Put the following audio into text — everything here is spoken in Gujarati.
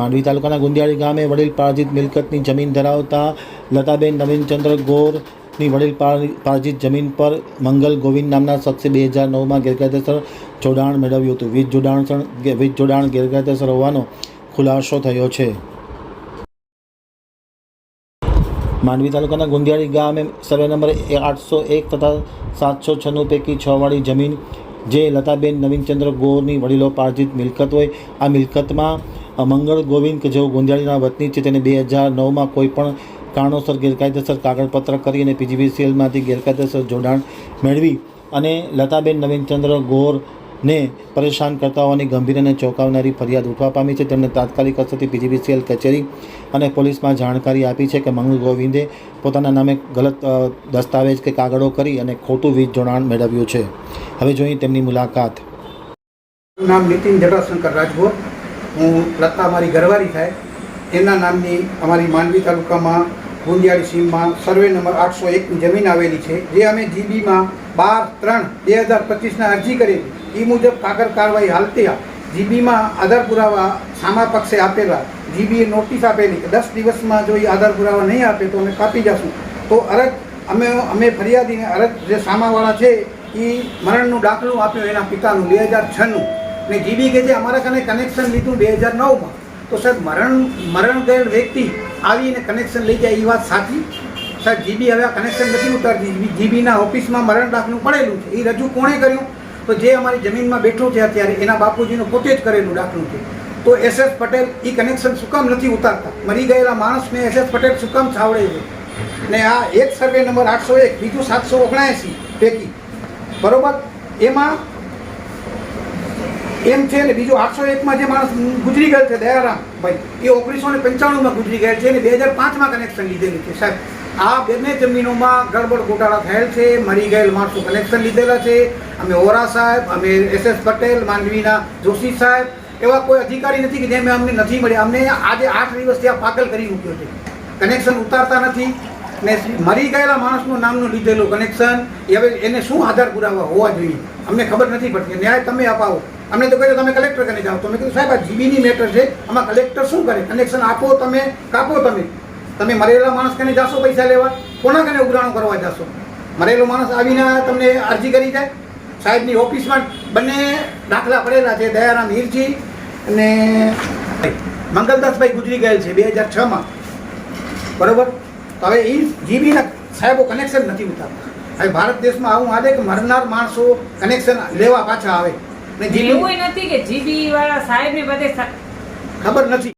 માંડવી તાલુકાના ગુંદિયાળી ગામે વડીલ પારજીત મિલકતની જમીન ધરાવતા લતાબેન નવીનચંદ્ર ગોરની વડીલ પાર- પારજીત જમીન પર મંગલ ગોવિંદ નામના શખ્સે બે હજાર નવમાં ગેરકાયદેસર જોડાણ મેળવ્યું હતું. વીજ જોડાણ વીજ જોડાણ ગેરકાયદેસર હોવાનો ખુલાસો થયો છે. માંડવી તાલુકાના ગુંદિયાળી ગામે સર્વે નંબર આઠસો એક તથા સાતસો છન્નું પૈકી છ વાળી જમીન જે લતાબેન નવીનચંદ્ર ગોરની વડીલો પાર્જિત મિલકત હોય, આ મિલકતમાં મંગળ ગોવિંદ કે જેઓ ગુંદિયાળીના વતની છે, તેને બે હજાર નવમાં કોઈપણ કારણોસર ગેરકાયદેસર કાગળપત્ર કરી અને પીજીવીસીએલમાંથી ગેરકાયદેસર જોડાણ મેળવી અને લતાબેન નવીનચંદ્ર ગોરને પરેશાન કરતા હોવાની ગંભીર અને ચોંકાવનારી ફરિયાદ ઉઠવા પામી છે. તેમણે તાત્કાલિક અસરથી પીજીવીસીએલ કચેરી અને પોલીસમાં જાણકારી આપી છે કે મંગળ ગોવિંદે પોતાના નામે ગલત દસ્તાવેજ કે કાગળો કરી અને ખોટું વીજ જોડાણ મેળવ્યું છે. હવે જોઈએ તેમની મુલાકાત. નામ નીતિન જટાશંકર રાજગોર. હું લતા મારી ઘરવાળી થાય એમના નામની અમારી માંડવી તાલુકામાં ગુંદિયાળી સીમમાં સર્વે નંબર આઠસો એકની જમીન આવેલી છે, જે અમે જીબીમાં બાર ત્રણ બે હજાર પચીસના અરજી કરી એ મુજબ કાગળ કાર્યવાહી હાલતી જીબીમાં આધાર પુરાવા સામા પક્ષે આપેલા. જીબીએ નોટિસ આપેલી કે દસ દિવસમાં જો એ આધાર પુરાવા નહીં આપે તો અમે કાપી જશું. તો અરજ, અમે અમે ફરિયાદીને અરજ જે સામાવાળા છે એ મરણનું દાખલું આપ્યું એના પિતાનું બે હજાર છનું. ને જીબી કે જે અમારા કને કનેક્શન લીધું બે હજાર નવમાં. તો સાહેબ મરણ મરણ ગયેલ વ્યક્તિ આવીને કનેક્શન લઈ જાય, એ વાત સાચી? સાહેબ જીબી હવે આ કનેક્શન નથી ઉતારતી. જીબીના ઓફિસમાં મરણ દાખલું પડેલું છે. એ રજૂ કોણે કર્યું? તો જે અમારી જમીનમાં બેઠો છે અત્યારે, એના બાપુજીનું પોતે જ કરેલું દાખલું છે. તો એસ એસ પટેલ એ કનેક્શન શું કામ નથી ઉતારતા? મરી ગયેલા માણસને એસ એસ પટેલ શું કામ છાવડે છે? ને આ એક સર્વે નંબર આઠસો એક, બીજું સાતસો ઓગણએંસી પૈકી. બરોબર? એમાં એમ છે ને બીજું આઠસો એકમાં જે માણસ ગુજરી ગયેલ છે, દયારામ ભાઈ, એ ઓગણીસો ને પંચાણુંમાં ગુજરી ગયેલ છે અને બે હજાર પાંચમાં કનેક્શન લીધેલું છે. સાહેબ, આ બંને જમીનોમાં ગડબડ ગોટાળા થયેલ છે, મરી ગયેલ માણસો કનેક્શન લીધેલા છે. અમે ઓરા સાહેબ, અમે એસ એસ પટેલ, માંડવીના જોશી સાહેબ, એવા કોઈ અધિકારી નથી કે જેમ અમને નથી મળ્યા અમને આજે આઠ દિવસથી આ પાગલ કરી મૂક્યો છે. કનેક્શન ઉતારતા નથી. ને મરી ગયેલા માણસનું નામનું લીધેલું કનેક્શન એ હવે એને શું આધાર પુરાવા હોવા જોઈએ? અમને ખબર નથી પડતી. ન્યાય તમે અપાવો. અમને તો કહ્યું તમે કલેક્ટર કરીને જાઓ. તો મેં કીધું, સાહેબ, આ જીબીની મેટર છે. આમાં કલેક્ટર શું કરે? કનેક્શન આપો તમે, કાપો તમે. તમે મરેલા માણસ કને જાશો પૈસા લેવા? કોના કને ઉઘરાણું કરવા જાશો? મરેલો માણસ આવીને તમને અરજી કરી જાય? સાહેબની ઓફિસમાં બંને દાખલા પડેલા છે, દયારામ હીરજી અને મંગલદાસભાઈ ગુજરી ગયેલ છે, બે હજાર છમાં. બરોબર? તો હવે એ જીબીના સાહેબો કનેક્શન નથી ઉતારતા. હવે ભારત દેશમાં આવું હાલે કે મરનાર માણસો કનેક્શન લેવા પાછા આવે. ને જીબી નથી કે જીબી વાળા સાહેબ ને બધે ખબર નથી.